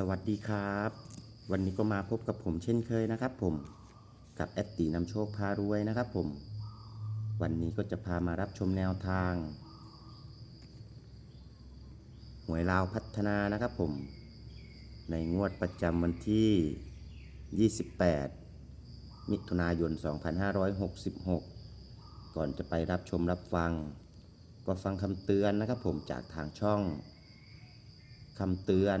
สวัสดีครับ วันนี้ก็มาพบกับผมเช่นเคยนะครับผมกับแอดตีนำโชคพารวยนะครับผม วันนี้ก็จะพามารับชมแนวทาง หวยลาวพัฒนานะครับผม ในงวดประจำวันที่ 28 มิถุนายน 2566 ก่อนจะไปรับชมรับฟัง ก็ฟังคำเตือนนะครับผมจากทางช่องคำเตือน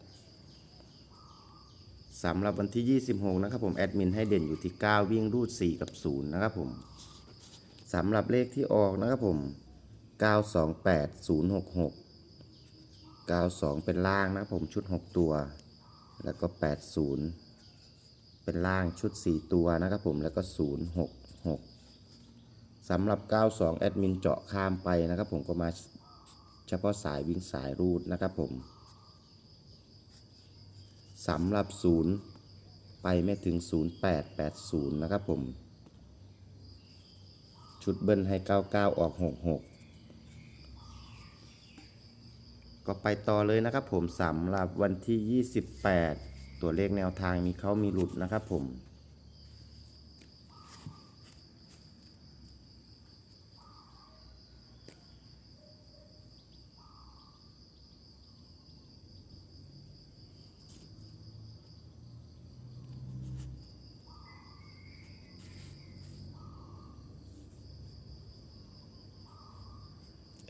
สำหรับวันที่ 26 นะครับผมแอดมินให้เด่นอยู่ที่ 9 วิ่งรูด 4 กับ 0 นะครับผมสำหรับเลขที่ออกนะครับผม 928 066 92 เป็นล่างนะครับผมชุด 6 ตัว แล้วก็ 80 เป็นล่างชุด 4 ตัวนะครับผมแล้วก็ 066สำหรับ 92 แอดมินเจาะข้ามไปนะครับผมก็มาเฉพาะสายวิ่งสายรูดนะครับผม สำหรับ 0 ไปไม่ถึง 0880 นะครับผม ชุดเบิ้ลให้ 99 ออก 66 ก็ไปต่อเลยนะครับผมสำหรับวันที่ 28 ตัวเลขแนวทางมีเขามีหลุดนะครับผม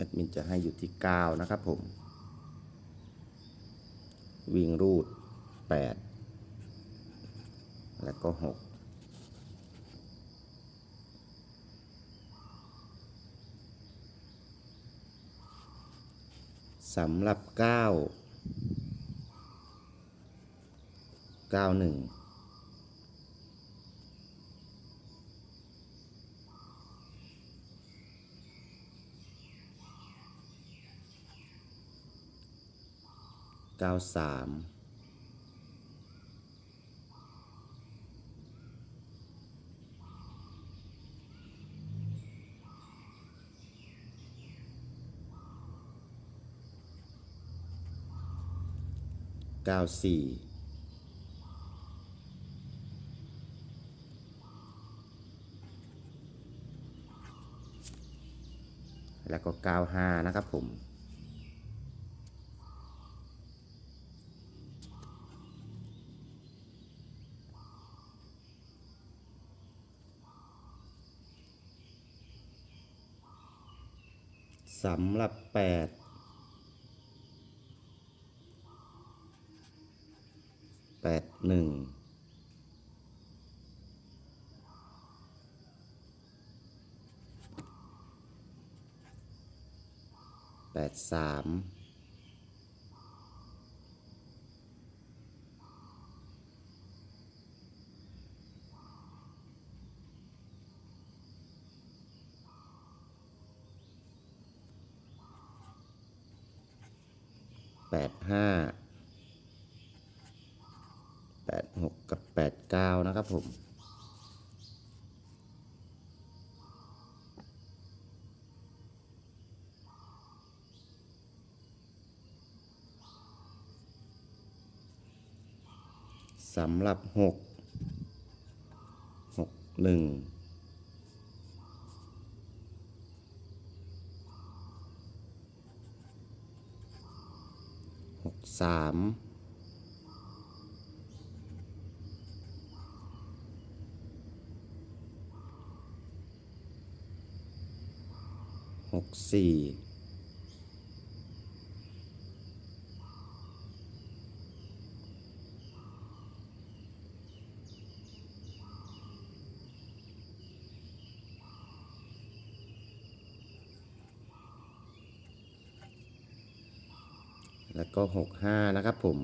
ดมินจะให้อยู่ที่ 9 นะครับผม วิ่งรูด 8 แล้วก็ 6สำหรับ 9 91 เก้าสามเก้าสี่แล้วก็ 95 นะครับผม สำหรับแปดแปดหนึ่งแปดสาม แปดห้าแปดหกกับแปดเก้านะครับผมสำหรับหกหกหนึ่ง สามหกสี่ แล้วก็ 65 นะครับผม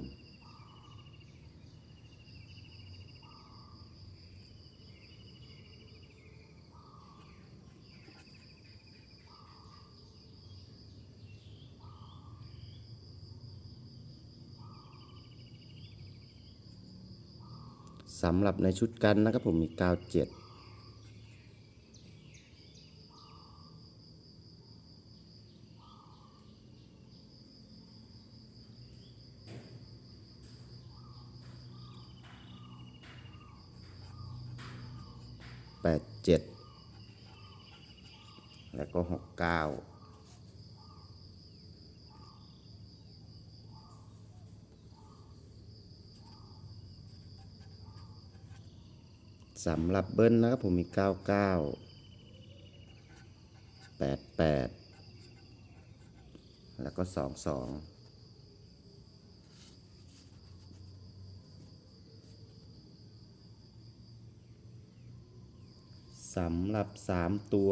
สำหรับในชุดกันนะครับผมมี 97 ดเจ็ดแล้วก็หกเก้าสำหรับเบิ้ลนะครับผมมี 99 88 แล้วก็ 22 สำหรับสามตัว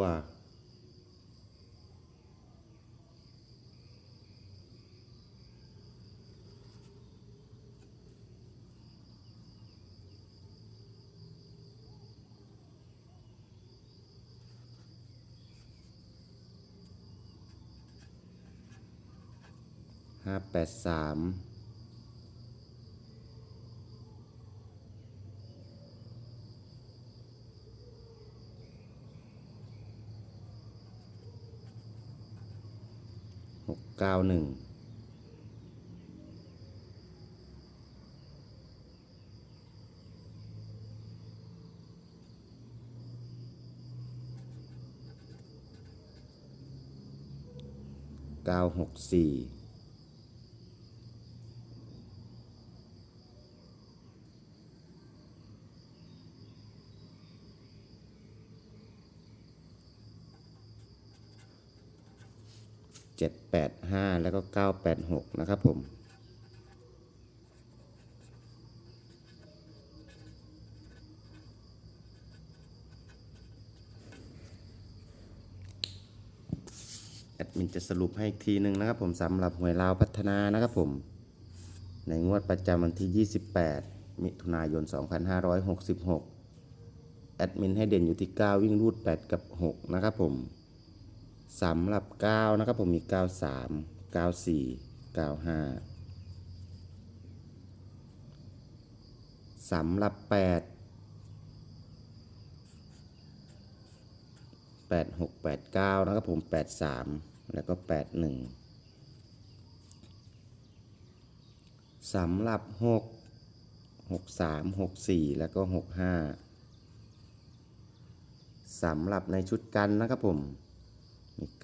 ห้าแปดสาม เก้าหนึ่งเก้าหกสี่ เจ็ดแปดห้าแล้วก็เก้าแปดหกนะครับผม แอดมินจะสรุปให้อีกทีหนึ่งนะครับผมสำหรับหวยลาวพัฒนานะครับผม ในงวดประจำวันที่ 28 มิถุนายน 2566 แอดมินให้เด่นอยู่ที่ 9 วิ่งรูด 8 กับ 6 นะครับผม สำหรับ 9 นะครับผมมี 93 94 95 สำหรับ 8 8 6 8 9 นะครับผม 83 แล้วก็ 81 สำหรับ 6 63 64 แล้วก็ 65 สำหรับในชุดกันนะครับผม มี97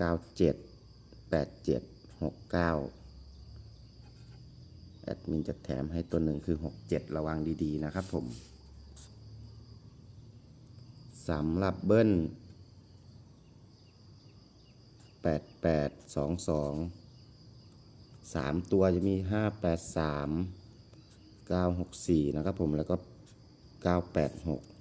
87 69แอดมินจะแถมให้ตัวหนึ่งคือ67ระวังดีๆนะครับผมสำหรับเบิ้ล88 22 3ตัวจะมี583 964นะครับผมแล้วก็986